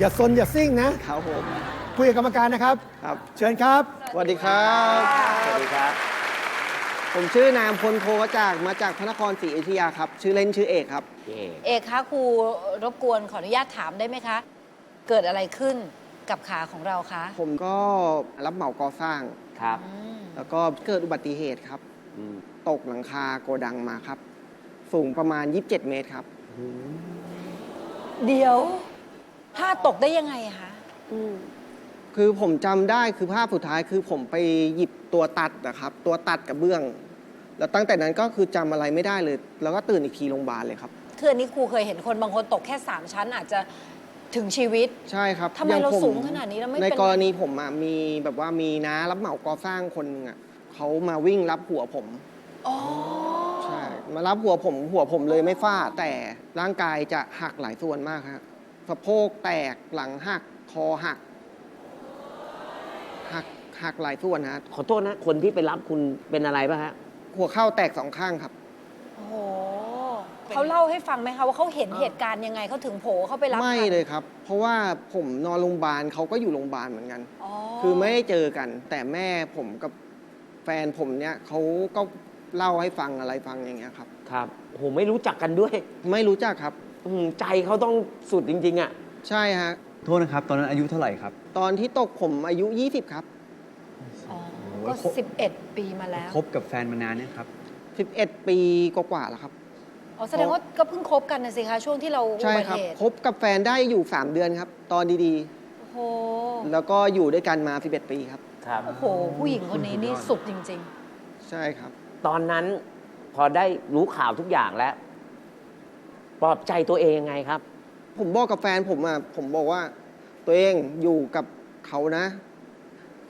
อย่าซนอย่าซิ่งนะ ครับผมคุยกับกรรมการนะครับ ครับ เชิญครับ สวัสดีครับ สวัสดีครับ ผมชื่อนายอำพลโพกระจากมาจากพระนครศรีอยุธยาครับ ชื่อเล่นชื่อเอกครับเย่เอกคะครูรบกวนขออนุญาตถามได้ไหมคะ เกิดอะไรขึ้นกับขาของเราคะผมก็รับเหมาก่อสร้าง ครับอืมแล้วก็เกิดอุบัติเหตุครับ อืมตกหลังคาโกดังมาครับ สูงประมาณ 27 เมตรครับ เดี๋ยว พลาดตกได้ยังไงอะคะคือผมจำได้คือภาพสุดท้ายคือผมไปหยิบตัวตัดนะครับ ตัวตัดกับเบื้อง แล้วตั้งแต่นั้นก็คือจำอะไรไม่ได้เลย แล้วก็ตื่นอีกทีโรงพยาบาลเลยครับ คืออันนี้ครูเคยเห็นคนบางคนตกแค่ 3 ชั้นอาจจะถึงชีวิต ใช่ครับทำไมอย่เราผสูงขนาดนี้แล้วไม่ในเป็น กรณีผมอะมีแบบว่ามีน้ารับเหมาก่อสร้างคนหนึงอะเขามาวิ่งรับหัวผมอ๋อใช่มารับหัวผมหัวผมเลยไม่ฟาดแต่ร่างกายจะหักหลายส่วนมากครับ สะโพกแตกหลังหักคอหัก หักหักหลายส่วนฮะขอโทษนะ คนที่ไปรับคุณเป็นอะไรป่ะฮะ หัวเข้าแตกสองข้างครับ โอ้โหเขาเล่าให้ฟังไหมคะว่าเขาเห็นเหตุการณ์ยังไงเขาถึงโผล่เข้าไปรับไม่ทันเลยครับ เพราะว่าผมนอนโรงพยาบาลเขาก็อยู่โรงพยาบาลเหมือนกันอ๋อคือไม่ได้เจอกัน แต่แม่ผมกับแฟนผมเนี่ยเขาก็เล่าให้ฟังอะไรฟังอย่างเงี้ยครับ ครับโอ้โหไม่รู้จักกันด้วย ไม่รู้จักครับ อืมใจเขาต้องสุดจริง ๆ อะ ใช่ฮะ โทษนะครับ ตอนนั้นอายุเท่าไหร่ครับตอนที่ตกผมอายุ 20 ครับ อ๋อโอ้ก็โห11 ปีมาแล้วคบกับแฟนมานานเนี่ยครับ 11 ปีกว่าๆแล้วครับ อ๋อแสดงว่าก็เพิ่งคบกันนะสิคะ ช่วงที่เราอุใช่บัติครับเหตุคบกับแฟนได้อยู่ 3 เดือนครับ ตอนดีโอ้โห ๆ แล้วก็อยู่ด้วยกันมา 11 ปีครับ ครับ โอ้โห ผู้หญิงคนนี้นี่สุดจริง ใช่ครับ ตอนนั้นพอได้รู้ข่าวทุกอย่างแล้ว ปลอบใจตัวเองยังไงครับ ผมบอกกับแฟนผมอะผมบอกว่า ตัวเองอยู่กับเขานะ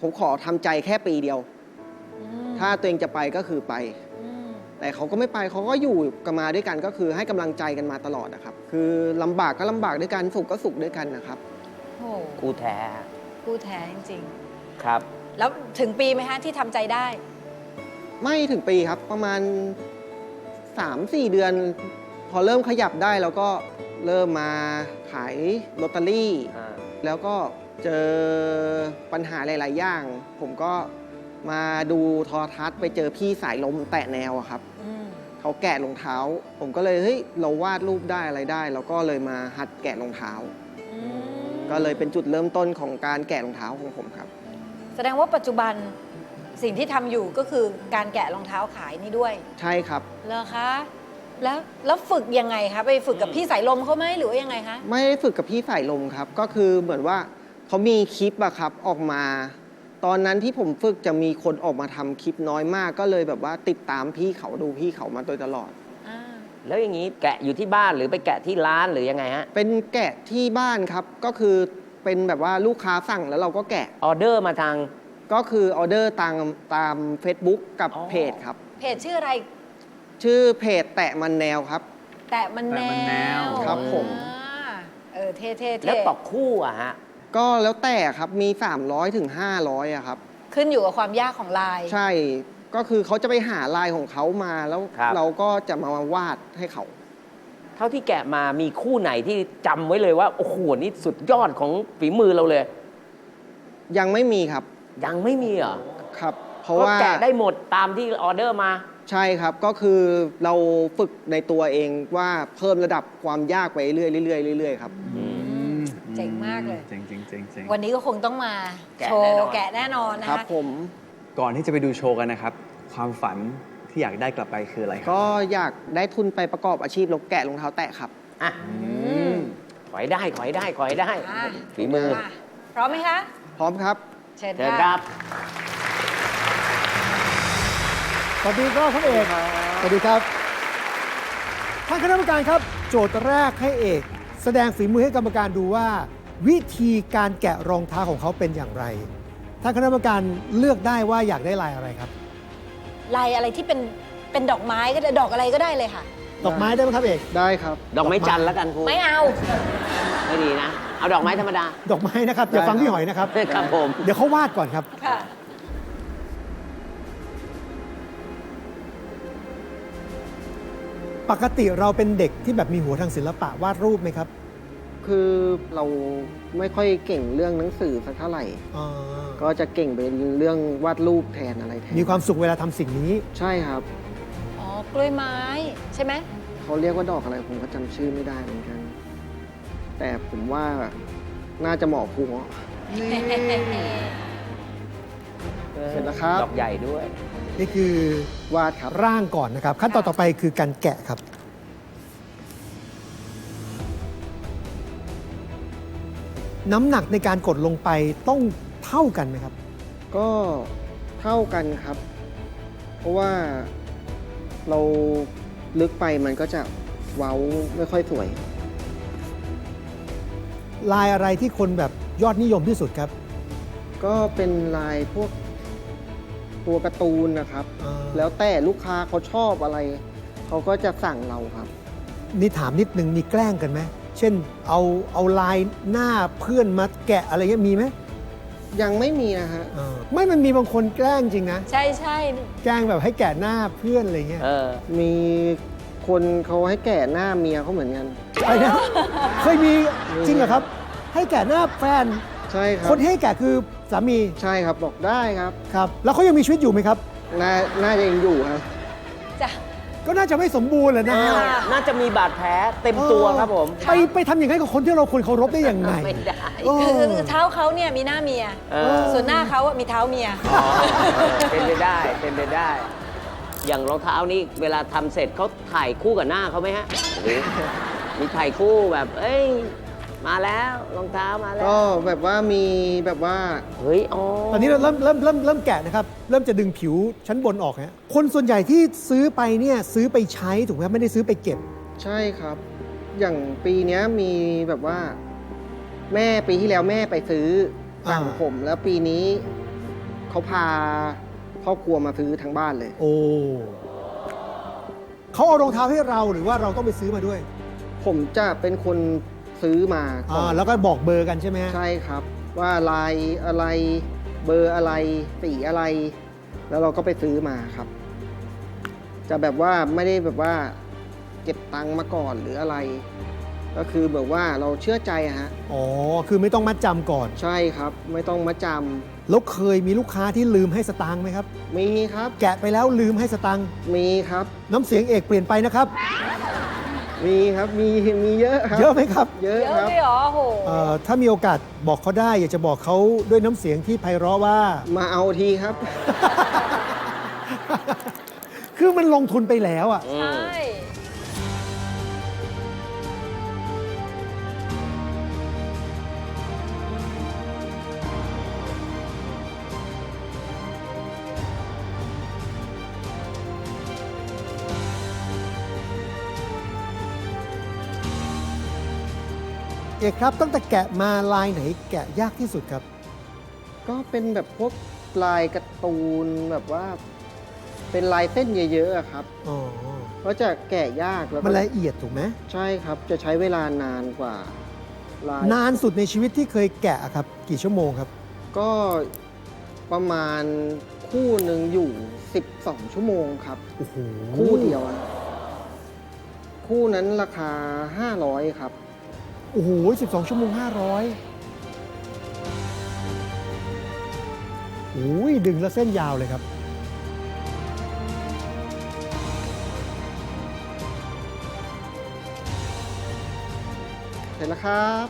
ผมขอทำใจแค่ปีเดียวๆอืมถ้าตัวเองจะไปก็คือไป อืมแต่เขาก็ไม่ไปเขาก็อยู่กันมาด้วยกันก็คือให้กำลังใจกันมาตลอดนะครับ คือลำบากก็ลำบากด้วยกันสุขก็สุขด้วยกันนะครับโอ้โหกูแท้คู่แท้จริง ครับ ๆ แล้วถึงปีไหมฮะที่ทำใจได้ ไม่ถึงปีครับประมาณ 3-4 เดือน พอเริ่มขยับได้แล้วก็เริ่มมาขายลอตเตอรี่ อ่าแล้วก็เจอปัญหาหลาย ๆ อย่าง ผมก็มาดูโทอทัศน์ไปเจอพี่สายลมแตะแนวอะครับ อืมเขาแกะรองเท้า ผมก็เลยเฮ้ยเราวาดรูปได้อะไรได้แล้วก็เลยมาหัดแกะรองเท้า อืมก็เลยเป็นจุดเริ่มต้นของการแกะรองเท้าของผมครับ แสดงว่าปัจจุบันสิ่งที่ทำอยู่ก็คือการแกะรองเท้าขายนี่ด้วยใช่ครับ เหรอคะ แล้วแล้วฝึกยังไงคะไปฝึกกับอืมพี่สายลมเขาไหมหรือว่ายังไงคะ ไม่ได้ฝึกกับพี่สายลมครับ ก็คือเหมือนว่าเขามีคลิปอะครับออกมา ตอนนั้นที่ผมฝึกจะมีคนออกมาทำคลิปน้อยมาก ก็เลยแบบว่าติดตามพี่เขาดูพี่เขามาโดยตลอด อ่า แล้วอย่างนี้แกะอยู่ที่บ้านหรือไปแกะที่ร้านหรือยังไงฮะ เป็นแกะที่บ้านครับ ก็คือเป็นแบบว่าลูกค้าสั่งแล้วเราก็แกะ ออเดอร์มาทาง ก็คือออเดอร์ตามตาม Facebook กับอ๋อ เพจครับ เพจชื่ออะไร ชื่อเพจแตะมันแนวครับ แตะมันแนแตะมันแนวครับผม อ่าเออเท่เท่แล้วเท่ต่อคู่อะฮะ ก็แล้วแต่ครับมี 300ถึง500อะครับ ขึ้นอยู่กับความยากของลาย ใช่ก็คือเขาจะไปหาลายของเขามาแล้วครับ เราก็จะมาวาดให้เขา เท่าที่แกะมามีคู่ไหนที่จำไว้เลยว่า โอ้โห นี่สุดยอดของฝีมือเราเลย ยังไม่มีครับยังไม่มีเหรอครับ เพราะก็ว่าแกะได้หมดตามที่ออเดอร์มา ใช่ครับก็คือเราฝึกในตัวเองว่าเพิ่มระดับความยากไปเรื่อยๆเรื่อยๆเรื่อยๆครับอืมเจ๋งมากเลย เจ๋งจริงจริงจริงวันนี้ก็คงต้องมาแกะโชแน่นว์อนแกะแน่นอนนะครับคะผมก่อนที่จะไปดูโชว์กันนะครับ ความฝันที่อยากได้กลับไปคืออะไรครับก็อยากได้ทุนไปประกอบอาชีพรถแกะรองเท้าแตะครับ อะอืมขอให้ได้ขอให้ได้ขอให้ได้ อะฝีมือาพร้อมไหมคะ พร้อมครับ เชิญเชิญคค่ะรับ สวัสดีครับคุณเอก สวัสดีครับ ท่านคณะกรรมการครับ โจทย์แรกให้เอก แสดงฝีมือให้กรรมการดูว่า วิธีการแกะรองเท้าของเขาเป็นอย่างไร ท่านคณะกรรมการเลือกได้ว่าอยากได้ลายอะไรครับ ลายอะไรที่เป็นเป็นดอกไม้ก็ได้ดอกอะไรก็ได้เลยค่ะ ดอกไม้ได้ไหมครับเอก ได้ครับ ดอกไม้จันทร์แล้วกันครูไม่เอา ไม่ดีนะ เอาดอกไม้ธรรมดา ดอกไม้นะครับอย่าฟังพี่หอยนะครับ ครับผม เดี๋ยวเขาวาดก่อนครับ ค่ะ ปกติเราเป็นเด็กที่แบบมีหัวทางศิลปะวาดรูปไหมครับคือเราไม่ค่อยเก่งเรื่องหนังสือสักเท่าไหร่ อ่าก็จะเก่งเป็นเรื่องวาดรูปแทนอะไรแทนมีความสุขเวลาทำสิ่งนี้ใช่ครับอ๋อกล้วยไม้ใช่ไหมเขาเรียกว่าดอกอะไรผมก็จำชื่อไม่ได้เหมือนกัน แต่ผมว่าน่าจะเหมาะครูเงาะเสร็จแล้วครับ ดอกใหญ่ด้วย นี่คือวาดครับร่างก่อนนะครับ ขั้นตอนต่อไปคือการแกะครับ น้ำหนักในการกดลงไปต้องเท่ากันไหมครับ ก็เท่ากันครับ เพราะว่าเราลึกไปมันก็จะเว้าไม่ค่อยสวย ลายอะไรที่คนแบบยอดนิยมที่สุดครับ ก็เป็นลายพวก ตัวการ์ตูนนะครับ อ่าแล้วแต่ลูกค้าเขาชอบอะไร เขาก็จะสั่งเราครับ นี่ถามนิดนึงมีแกล้งกันไหมเช่นเอาเอาลายหน้าเพื่อนมาแกะอะไรเงี้ยมีไหมยังไม่มีนะฮะ อ่าไม่มันมีบางคนแกล้งจริงนะใช่ใช่แกล้งแบบให้แกะหน้าเพื่อนอะไรเงี้ยเออ มีคนเขาให้แก่หน้าเมียเขาเหมือนกัน อะไรนะเคยมีจริงเหรอครับ ให้แกะหน้าแฟน ใช่ครับ คนที่ให้แกะคือ สามีใช่ครับบอกได้ครับครับ แล้วเขายังมีชีวิตอยู่ไหมครับ น่าน่าจะยังอยู่ครับ จ้ะ ก็น่าจะไม่สมบูรณ์แหละนะฮะน่าจะมีบาดแผลเต็มตัวครับผม ไปไปทำอย่างนั้นกับคนที่เราควรเคารพได้ยังไง ไม่ได้ โอ้ คือคือเท้าเขาเนี่ยมีหน้าเมีย เออ ส่วนหน้าเขาอะมีเท้าเมียอ๋อเออเป็นไปได้เป็นไปได้ อย่างรองเท้านี่เวลาทำเสร็จเขาถ่ายคู่กับหน้าเขาไหมฮะหรือมีถ่ายคู่แบบ เอ้ย มาแล้วรองเท้ามาแล้วก็แบบว่ามีแบบว่า เฮ้ยอ๋อตอนนี้เราเริ่มเริ่มเริ่มเริ่มแกะนะครับ เริ่มจะดึงผิวชั้นบนออกฮะคนส่วนใหญ่ที่ซื้อไปเนี่ยซื้อไปใช้ถูกไหมครับไม่ได้ซื้อไปเก็บ ใช่ครับ อย่างปีเนี้ยมีแบบว่า แม่ปีที่แล้วแม่ไปซื้อสั่งอ่า ผม แล้วปีนี้เขาพาครอบครัวมาซื้อทั้งบ้านเลย โอ้เขาเอารองเท้าให้เราหรือว่าเราต้องไปซื้อมาด้วย ผมจะเป็นคน ซื้อมาก่ออ่านแล้วก็บอกเบอร์กันใช่ไหมฮะใช่ครับ ว่าลายอะไรเบอร์อะไรสีอะไร แล้วเราก็ไปซื้อมาครับ จะแบบว่าไม่ได้แบบว่าเก็บตังค์มาก่อนหรืออะไร ก็คือแบบว่าเราเชื่อใจอะฮะอ๋อคือไม่ต้องมัดจำก่อน ใช่ครับ ไม่ต้องมาจแล้วเคยมีลูกค้าที่ลืมให้สตางค์ไหมครับำมีครับ แกะไปแล้วลืมให้สตางค์มีครับ น้ำเสียงเอกเปลี่ยนไปนะครับ มีครับมีมีเยอะครับเยอะไหมครับเยอะเยอะครับ เลยเหรอโอ้โหเอ่อถ้ามีโอกาสบอกเขาได้ อยากจะบอกเขาด้วยน้ำเสียงที่ไพเราะว่า มาเอาทีครับ คือมันลงทุนไปแล้วอะอืใช เอกครับตั้งแต่แกะมาลายไหนแกะยากที่สุดครับ ก็เป็นแบบพวกลายการ์ตูนแบบว่า เป็นลายเส้นเยอะๆอะครับ อ๋อก็จะแกะยากแล้วก็มันละเอียดถูกไหมใช่ครับ จะใช้เวลานานกว่าลายนานสุดในชีวิตที่เคยแกะอะครับ กี่ชั่วโมงครับ ก็ประมาณคู่หนึ่งอยู่ 12 ชั่วโมงครับ โอ้โหคู่เดียวอะคู่นั้นราคา 500 ครับ โอ้โห12 ชั่วโมง 500โอ้ยดึงแล้วเส้นยาวเลยครับ เสร็จแล้วครับ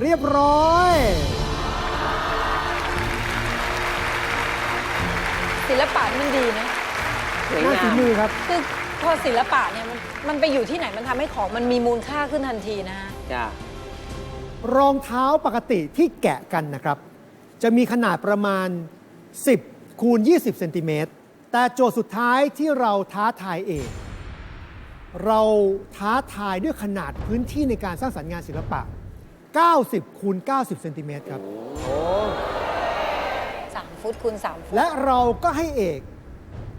เรียบร้อยศิลปะมันดีนะสวยหน้างาฝีมมือครับ คือ พอศิลปะเนี่ยมันมันไปอยู่ที่ไหนมันทำให้ของมันมีมูลค่าขึ้นทันทีนะฮะ จ้ะรองเท้าปกติที่แกะกันนะครับ จะมีขนาดประมาณ 10 คูณ 20 เซนติเมตร แต่โจทย์สุดท้ายที่เราท้าทายเอง เราท้าทายด้วยขนาดพื้นที่ในการสร้างสรรค์งานศิลปะ 90 คูณ 90 เซนติเมตรครับโอ้3ฟุตคูณ3ฟุตและเราก็ให้เอก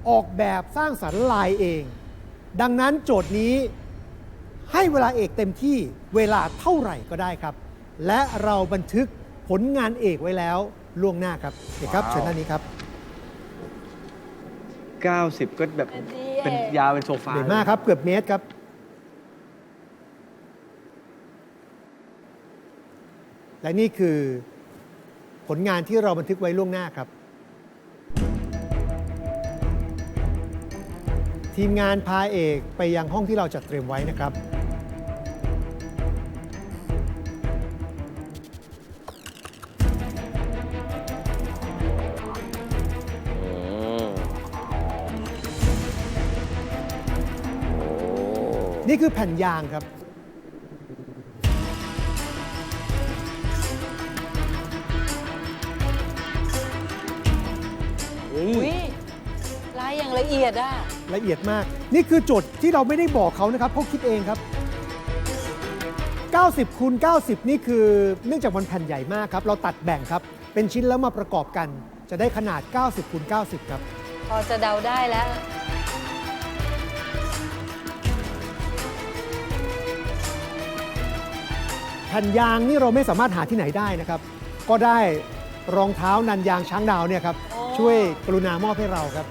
ออกแบบสร้างสรรค์ลายเอง ดังนั้นโจทย์นี้ให้เวลาเอกเต็มที่เวลาเท่าไหร่ก็ได้ครับ และเราบันทึกผลงานเอกไว้แล้วล่วงหน้าครับเอกครับเชิญด้านนี้ครับ90 ก็แบบเป็นยาวเป็นโซฟาเด่นมากครับเกือบเมตรครับ และนี่คือผลงานที่เราบันทึกไว้ล่วงหน้าครับ ทีมงานพาเอกไปยังห้องที่เราจัดเตรียมไว้นะครับ อืมนี่คือแผ่นยางครับอุ้ย ละเอียดอะ ละเอียดมาก นี่คือโจทย์ที่เราไม่ได้บอกเขานะครับเขาคิดเองครับ 90คูณ90 นี่คือเนื่องจากมันแผ่นใหญ่มากครับ เราตัดแบ่งครับ เป็นชิ้นแล้วมาประกอบกัน จะได้ขนาด 90คูณ90 ครับ พอจะเดาได้แล้ว แผ่นยางนี่เราไม่สามารถหาที่ไหนได้นะครับ ก็ได้รองเท้านันยางช้างดาวเนี่ยครับโอ้ช่วยกรุณามอบให้เราครับ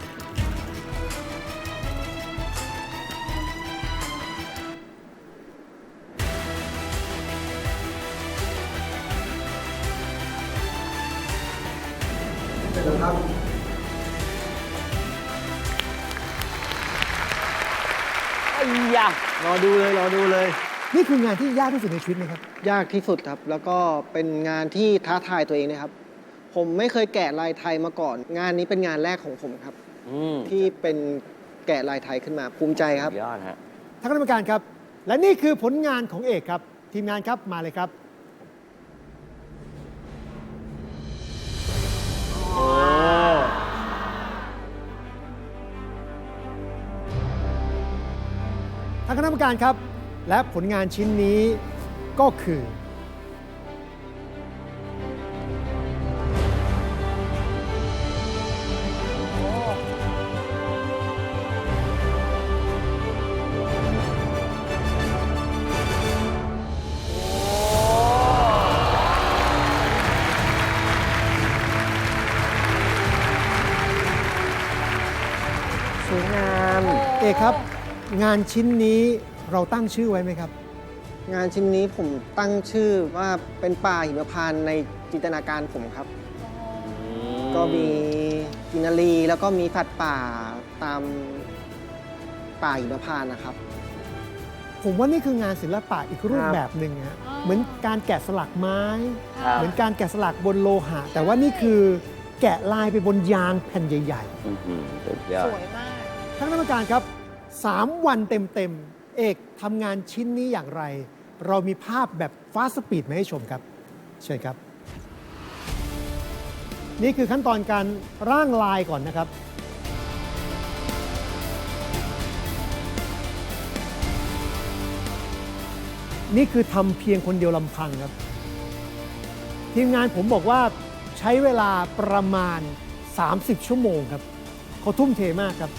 นี่คืองานที่ยากที่สุดในชีวิตไหมครับ ยากที่สุดครับ แล้วก็เป็นงานที่ท้าทายตัวเองนะครับ ผมไม่เคยแกะลายไทยมาก่อน งานนี้เป็นงานแรกของผมครับ อืมที่เป็นแกะลายไทยขึ้นมาภูมิใจครับ ยอดฮะ ท่านคณะกรรมการครับ และนี่คือผลงานของเอกครับ ทีมงานครับมาเลยครับโอ้ท่านคณะกรรมการครับ และผลงานชิ้นนี้ก็คือ สวยงาม เอกครับ งานชิ้นนี้ เราตั้งชื่อไว้ไหมครับ งานชิ้นนี้ผมตั้งชื่อว่าเป็นป่าหิมพานต์ในจินตนาการผมครับ ก็มีกินนารีแล้วก็มีสัตว์ป่าตามป่าหิมพานต์นะครับ ผมว่านี่คืองานศิลปะอีกรูปแบบหนึ่งฮะอ๋อ เหมือนการแกะสลักไม้ ครับ เหมือนการแกะสลักบนโลหะ แต่ว่านี่คือแกะลายไปบนยางแผ่นใหญ่อื้อหือสุดยอสดวยมากๆท่านคณะกรรมการครับ 3 วันเต็มๆ เอกทำงานชิ้นนี้อย่างไร เรามีภาพแบบฟาสต์สปีดมาให้ชมครับ เชิญครับ นี่คือขั้นตอนการร่างลายก่อนนะครับ นี่คือทำเพียงคนเดียวลำพังครับ ทีมงานผมบอกว่าใช้เวลาประมาณ 30 ชั่วโมงครับเขาทุ่มเทมากครับ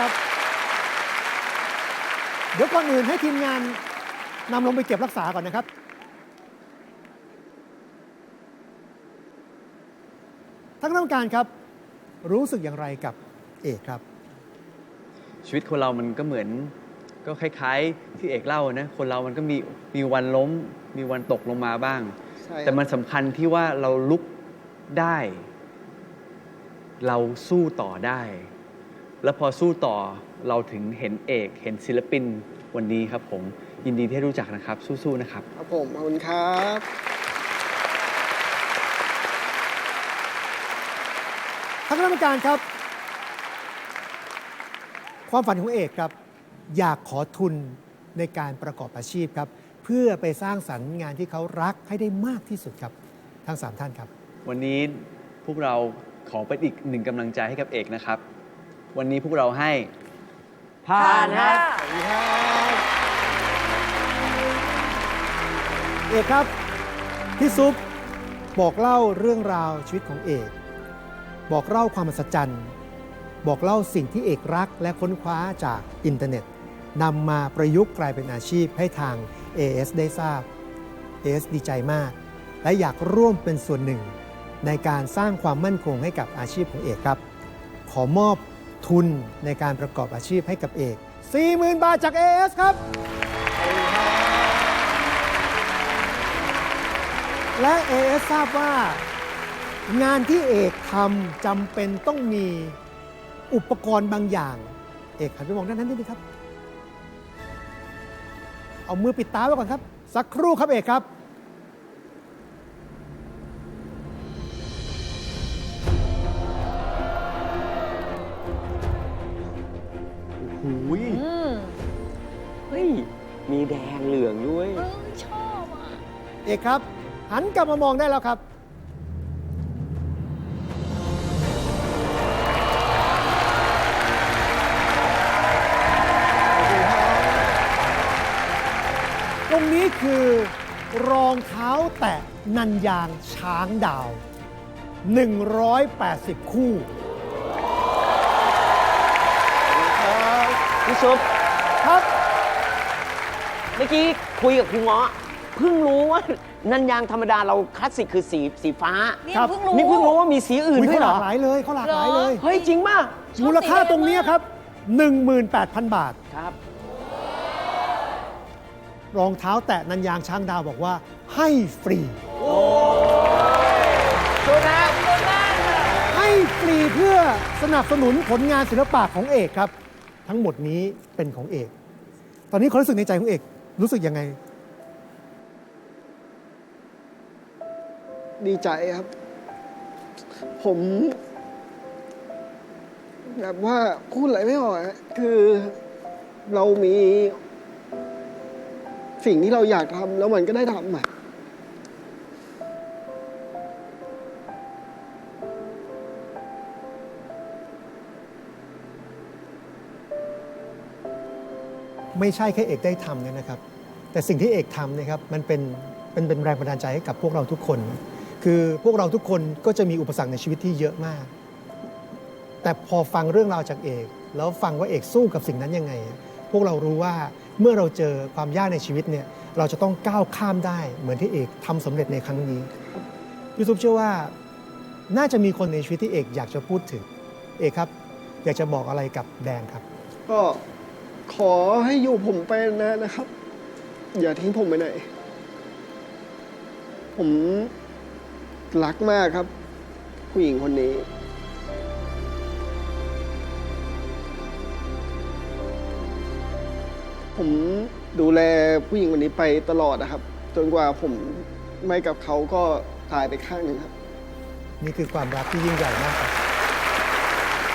ครับ เดี๋ยวก่อนอื่นให้ทีมงานนำลงไปเก็บรักษาก่อนนะครับท่านคณะกรรมการครับ รู้สึกอย่างไรกับเอกครับ ชีวิตคนเรามันก็เหมือน ก็คล้ายๆ ที่เอกเล่านะ คนเรามันก็มีมีวันล้ม มีวันตกลงมาบ้างใช่ครับแต่มันสำคัญที่ว่าเราลุกได้ เราสู้ต่อได้ แล้วพอสู้ต่อเราถึงเห็นเอกเห็นศิลปินวันนี้ครับผมยินดีที่ได้รู้จักนะครับ สู้ๆนะครับ ครับผมขอบคุณครับ ท่านคณะกรรมการครับ ความฝันของเอกครับ อยากขอทุนในการประกอบอาชีพครับ เพื่อไปสร้างสรรค์งานที่เขารักให้ได้มากที่สุดครับ ทั้งสามท่านครับ วันนี้พวกเราขอเป็นอีกหนึ่งกำลังใจให้กับเอกนะครับ วันนี้พวกเราให้ผ่านฮะสวัสดีครับเอกครับพี่ซุปบอกเล่าเรื่องราวชีวิตของเอก บอกเล่าความมหัศจรรย์ บอกเล่าสิ่งที่เอกรักและค้นคว้าจากอินเทอร์เน็ตนำมาประยุกต์กลายเป็นอาชีพให้ทาง AS ได้ทราบ AS ดีใจมาก และอยากร่วมเป็นส่วนหนึ่ง ในการสร้างความมั่นคงให้กับอาชีพของเอกครับ ขอมอบ ทุนในการประกอบอาชีพให้กับเอก 40,000 บาทจาก AS ครับ และ AS ทราบว่า งานที่เอกทำจำเป็นต้องมีอุปกรณ์บางอย่าง เอกหันไปมองด้านนั้นนิดนึงครับ เอามือปิดตาไว้ก่อนครับ สักครู่ครับเอกครับ แดงเหลืองด้วย เออชอบอะ เอกครับ หันกลับมามองได้แล้วครับ ตรงนี้คือรองเท้าแตะนันยางช้างดาว 180 คู่ พี่ซุปครับเมื่อกี้คุยกับครูเงาะเพิ่งรู้ว่านันยางธรรมดาเราคลาสสิกคือสีสีฟ้า นี่ครับ เพิ่งรู้ นี่เพิ่งรู้ว่ามีสีอื่นอุ๊ยด้วเขายหเหรลาอกหลายเลยเขาหลากหลายเลย เฮ้ยจริงป่ะมูลค่าตรงเนี้ยครับ 18,000 บาท ครับ รองเท้าแตะนันยางช้างดาวบอกว่า ให้ฟรีช่วยนะให้ฟรีเพื่อสนับสนุนผลงานศิลปะของเอกครับ ทั้งหมดนี้เป็นของเอก ตอนนี้ความรู้สึกในใจของเอก รู้สึกยังไง ดีใจครับ ผม แบบว่าพูดอะไรไม่ออกอะคือเรามี สิ่งที่เราอยากทำแล้วมันก็ได้ทำอะ ไม่ใช่แค่เอกได้ทำเนี่ยนะครับ แต่สิ่งที่เอกทำเนะครับมันเป็นเป็นเป็นแรงบันดาลใจให้กับพวกเราทุกคน คือพวกเราทุกคนก็จะมีอุปสรรคในชีวิตที่เยอะมาก แต่พอฟังเรื่องราวจากเอก แล้วฟังว่าเอกสู้กับสิ่งนั้นยังไง พวกเรารู้ว่าเมื่อเราเจอความยากในชีวิตเนี่ยเราจะต้องก้าวข้ามได้เหมือนที่เอกทำสำเร็จในครั้งนี้พี่ซุปเชื่อว่าน่าจะมีคนในชีวิตที่เอกอยากจะพูดถึง เอกครับ อยากจะบอกอะไรกับแดงครับ ก็ ขอให้อยู่ผมไปนะนะครับ อย่าทิ้งผมไปไหน ผมรักมากครับ ผู้หญิงคนนี้ ผมดูแลผู้หญิงคนนี้ไปตลอดนะครับ จนกว่าผมไม่กับเขาก็ตายไปข้างหนึ่งครับ นี่คือความรักที่ยิ่งใหญ่มากครับ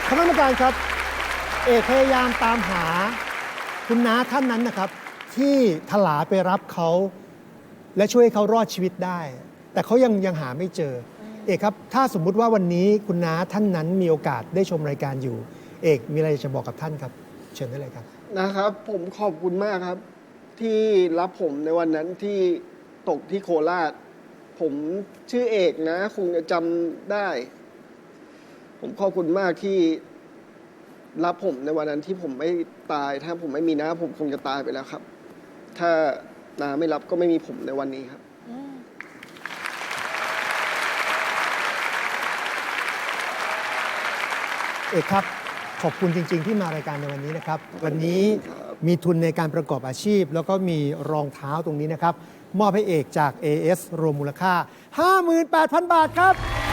คณะกรรมการครับ เอกพยายามตามหา คุณน้าท่านนั้นนะครับ ที่ถลาไปรับเขาและช่วยให้เขารอดชีวิตได้ แต่เขายังยังหาไม่เจอ เอกครับ ถ้าสมมุติว่าวันนี้คุณน้าท่านนั้นมีโอกาสได้ชมรายการอยู่ เอกมีอะไรจะบอกกับท่านครับ เชิญได้เลยครับ นะครับ ผมขอบคุณมากครับ ที่รับผมในวันนั้นที่ตกที่โคราช ผมชื่อเอกนะคงจะจำได้ ผมขอบคุณมากที่ รับผมในวันนั้นที่ผมไม่ตาย ถ้าผมไม่มีน้าผมคงจะตายไปแล้วครับ ถ้าน้าไม่รับก็ไม่มีผมในวันนี้ครับอืมเอกครับ ขอบคุณจริง ๆ ที่มารายการในวันนี้นะครับ วันนี้มีทุนในการประกอบอาชีพ แล้วก็มีรองเท้าตรงนี้นะครับ มอบให้เอกจาก AS รวมมูลค่า 58,000 บาทครับ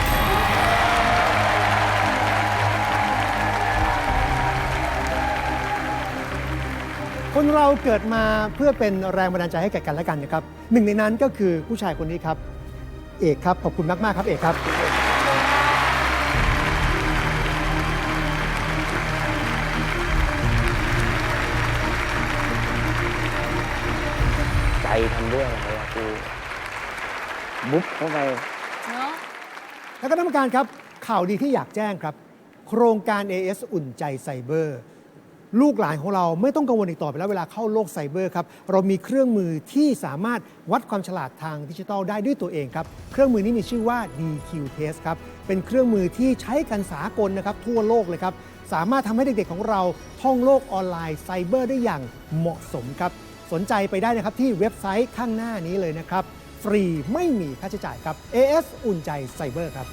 คนเราเกิดมาเพื่อเป็นแรงบันดาลใจให้แก่กันและกันนะครับหนึ่งในนั้นก็คือผู้ชายคนนี้ครับ เอกครับขอบคุณมากๆครับเอกครับ ใจทำด้วยอะไรอะครูบุ๊บเข้าไป เนาะและคณะกรรมการครับข่าวดีที่อยากแจ้งครับ โครงการ AS อุ่นใจไซเบอร์ ลูกหลานของเราไม่ต้องกังวลอีกต่อไปแล้วเวลาเข้าโลกไซเบอร์ครับ เรามีเครื่องมือที่สามารถวัดความฉลาดทางดิจิทัลได้ด้วยตัวเองครับ เครื่องมือนี้มีชื่อว่า DQ Test ครับ เป็นเครื่องมือที่ใช้กันสากลนะครับทั่วโลกเลยครับ สามารถทำให้เด็กๆของเราท่องโลกออนไลน์ไซเบอร์ได้อย่างเหมาะสมครับ สนใจไปได้นะครับที่เว็บไซต์ข้างหน้านี้เลยนะครับ ฟรีไม่มีค่าใช้จ่ายครับ AS อุ่นใจไซเบอร์ครับ